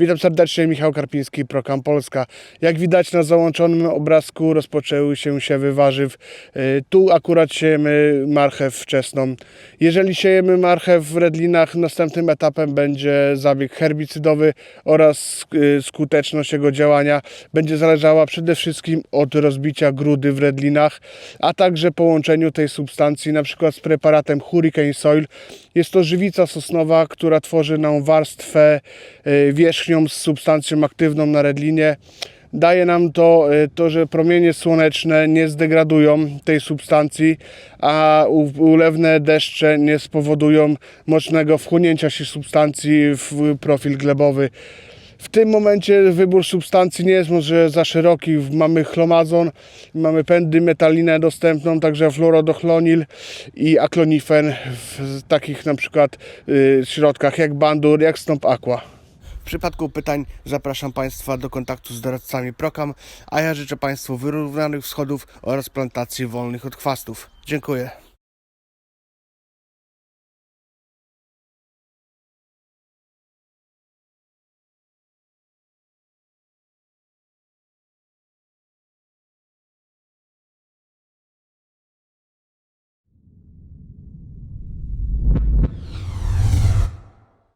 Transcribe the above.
Witam serdecznie, Michał Karpiński, Prokam Polska. Jak widać na załączonym obrazku rozpoczęły się siewy warzyw. Y, Tu akurat siejemy marchew wczesną. Jeżeli siejemy marchew w redlinach, następnym etapem będzie zabieg herbicydowy oraz y, skuteczność jego działania będzie zależała przede wszystkim od rozbicia grudy w redlinach, a także połączeniu tej substancji przykład z preparatem Hurricane Soil. Jest to żywica sosnowa, która tworzy nam warstwę y, wierzchnią z substancją aktywną na redlinie. Daje nam to, y, to, że promienie słoneczne nie zdegradują tej substancji, a ulewne deszcze nie spowodują mocnego wchłonięcia się substancji w profil glebowy. W tym momencie wybór substancji nie jest może za szeroki. Mamy chlomazon, mamy pędy metalinę dostępną, także fluorodochlonil i aklonifen w takich na przykład y, środkach jak Bandur, jak Stomp Aqua. W przypadku pytań zapraszam Państwa do kontaktu z doradcami Prokam, a ja życzę Państwu wyrównanych wschodów oraz plantacji wolnych od chwastów. Dziękuję.